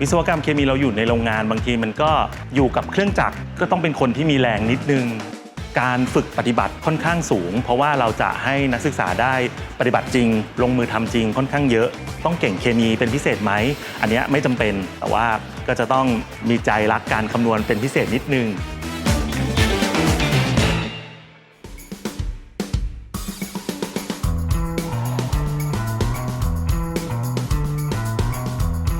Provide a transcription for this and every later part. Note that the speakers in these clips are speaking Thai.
วิศวกรรมเคมีเราอยู่ในโรงงาน บางทีมันก็อยู่กับเครื่องจักรก็ต้องเป็นคนที่มีแรงนิดนึง การฝึกปฏิบัติค่อนข้างสูง เพราะว่าเราจะให้นักศึกษาได้ปฏิบัติจริง ลงมือทำจริงค่อนข้างเยอะ ต้องเก่งเคมีเป็นพิเศษไหม อันนี้ไม่จำเป็นแต่ว่าก็จะต้องมีใจรักการคำนวณเป็นพิเศษนิดนึง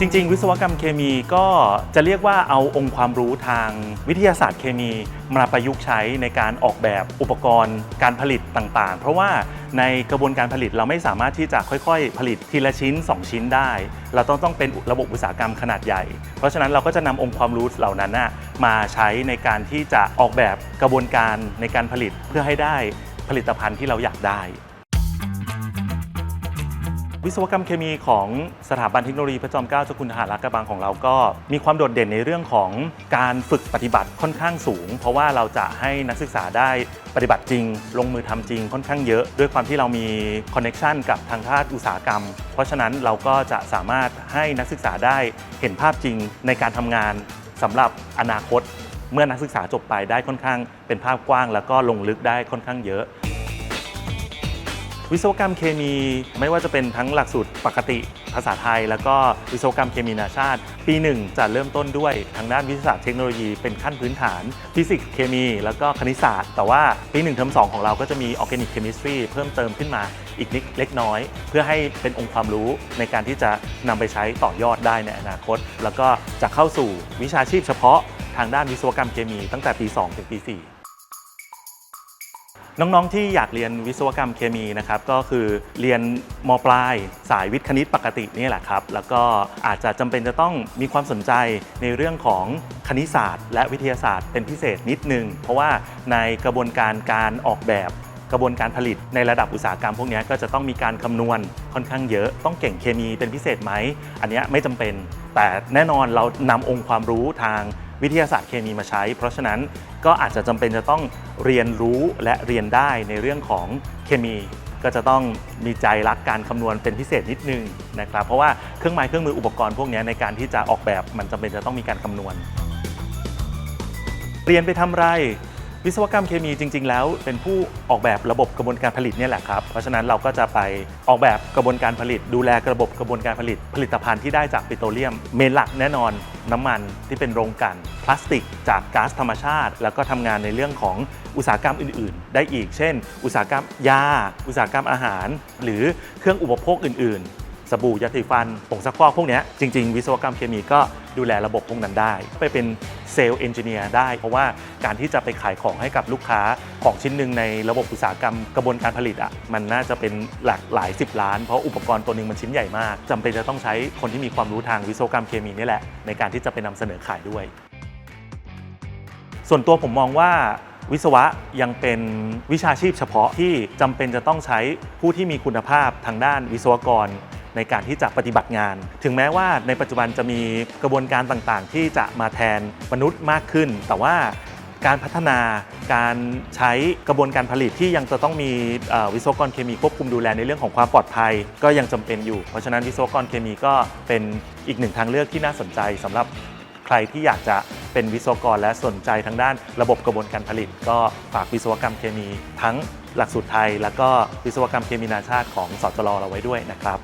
จริง ๆ วิศวกรรมเคมีก็จะเรียกว่าเอาองค์ความรู้ทางวิทยาศาสตร์เคมีมาประยุกต์ใช้ในการออกแบบอุปกรณ์การผลิตต่างๆ เพราะว่าในกระบวนการผลิตเราไม่สามารถที่จะค่อยๆ ผลิตทีละชิ้น 2 ชิ้นได้ เราต้องต้องเป็นระบบอุตสาหกรรมขนาดใหญ่ เพราะฉะนั้นเราก็จะนำองค์ความรู้เหล่านั้นนะมาใช้ในการที่จะออกแบบกระบวนการในการผลิตเพื่อให้ได้ผลิตภัณฑ์ที่เราอยากได้ วิศวกรรมเคมีของสถาบันเทคโนโลยีพระจอมเกล้าเจ้าคุณทหารลาดกระบังของเราก็มีความโดดเด่นในเรื่องของการฝึกปฏิบัติค่อนข้างสูง เพราะว่าเราจะให้นักศึกษาได้ปฏิบัติจริง ลงมือทำจริงค่อนข้างเยอะ ด้วยความที่เรามีคอนเน็ชันกับทางภาคอุตสาหกรรม เพราะฉะนั้นเราก็จะสามารถให้นักศึกษาได้เห็นภาพจริงในการทำงานสำหรับอนาคตเมื่อนักศึกษาจบไปได้ค่อนข้างเป็นภาพกว้าง แล้วก็ลงลึกได้ค่อนข้างเยอะ วิศวกรรมเคมีไม่ว่าจะเป็นทั้งหลักสูตรปกติภาษาไทย แล้วก็วิศวกรรมเคมีนานาชาติ ปีหนึ่งจะเริ่มต้นด้วยทางด้านวิทยาศาสตร์เทคโนโลยีเป็นขั้นพื้นฐาน ฟิสิกส์เคมี แล้วก็คณิตศาสตร์ แต่ว่าปี1เทอม2ของเราก็จะมีออร์แกนิกเคมิสตรีเพิ่มเติมขึ้นมาอีกนิดเล็กน้อย เพื่อให้เป็นองค์ความรู้ในการที่จะนำไปใช้ต่อยอดได้ในอนาคต แล้วก็จะเข้าสู่วิชาชีพเฉพาะทางด้านวิศวกรรมเคมีตั้งแต่ปี 2 ถึงปี 4 น้องๆ ที่อยากเรียนวิศวกรรมเคมีนะครับก็คือเรียนมปลายสายวิทย์คณิตปกตินี่แหละครับ แล้วก็อาจจะจำเป็นจะต้องมีความสนใจในเรื่องของคณิตศาสตร์ และวิทยาศาสตร์เป็นพิเศษนิดนึง เพราะว่าในกระบวนการการออกแบบกระบวนการผลิตในระดับอุตสาหกรรมพวกนี้ก็จะต้องมีการคำนวณค่อนข้างเยอะต้องเก่งเคมีเป็นพิเศษไหม อันนี้ไม่จำเป็น แต่แน่นอนเรานำองค์ความรู้ทาง วิทยาศาสตร์เคมีมาใช้ เพราะฉะนั้นก็อาจจะจำเป็นจะต้องเรียนรู้และเรียนได้ในเรื่องของเคมี ก็จะต้องมีใจรักการคำนวณเป็นพิเศษนิดนึงนะครับเพราะว่าเครื่องไม้เครื่องมืออุปกรณ์พวกนี้ในการที่จะออกแบบมันจำเป็นจะต้องมีการคำนวณ เรียนไปทำไร วิศวกรรมเคมีจริง ๆ แล้ว เป็นผู้ออกแบบระบบกระบวนการผลิตเนี่ยแหละครับ เพราะฉะนั้นเราก็จะไปออกแบบกระบวนการผลิต ดูแลระบบกระบวนการผลิต ผลิตภัณฑ์ที่ได้จากปิโตรเลียม เมนหลักแน่นอน น้ำมันที่เป็นโรงกลันพลาสติก จากก๊าซธรรมชาติ แล้วก็ทำงานในเรื่องของอุตสาหกรรมอื่น ๆ ได้อีก เช่น อุตสาหกรรมยา อุตสาหกรรมอาหาร หรือเครื่องอุปโภคอื่น ๆ สบู่ยาสีฟันผงซักฟอกพวกนี้จริง ๆ วิศวกรรมเคมีก็ดูแลระบบพวกนั้นได้ ไปเป็นเซลล์เอนจิเนียร์ได้ เพราะว่าการที่จะไปขายของให้กับลูกค้าของชิ้นหนึ่งในระบบอุตสาหกรรมกระบวนการผลิตอะมันน่าจะเป็นหลากหลาย 10 ล้าน เพราะอุปกรณ์ตัวหนึ่งมันชิ้นใหญ่มากจำเป็นจะต้องใช้คนที่มีความรู้ทางวิศวกรรมเคมีนี่แหละ ในการที่จะไปนำเสนอขายด้วย ส่วนตัวผมมองว่าวิศวะยังเป็นวิชาชีพเฉพาะที่จำเป็นจะต้องใช้ผู้ที่มีคุณภาพทางด้านวิศวกร ในการที่จะปฏิบัติงาน ถึงแม้ว่าในปัจจุบันจะมีกระบวนการต่างๆ ที่จะมาแทนมนุษย์มากขึ้น แต่ว่าการพัฒนาการใช้กระบวนการผลิตที่ยังจะต้องมีวิศวกรเคมีควบคุมดูแลในเรื่องของความปลอดภัย ก็ยังจำเป็นอยู่ เพราะฉะนั้นวิศวกรเคมีก็เป็นอีกหนึ่งทางเลือกที่น่าสนใจสำหรับใครที่อยากจะเป็นวิศวกรและสนใจทางด้านระบบกระบวนการผลิต ก็ฝากวิศวกรรมเคมี ทั้งหลักสูตรไทย แล้วก็วิศวกรรมเคมีนานาชาติของสจรเราไว้ด้วยนะครับ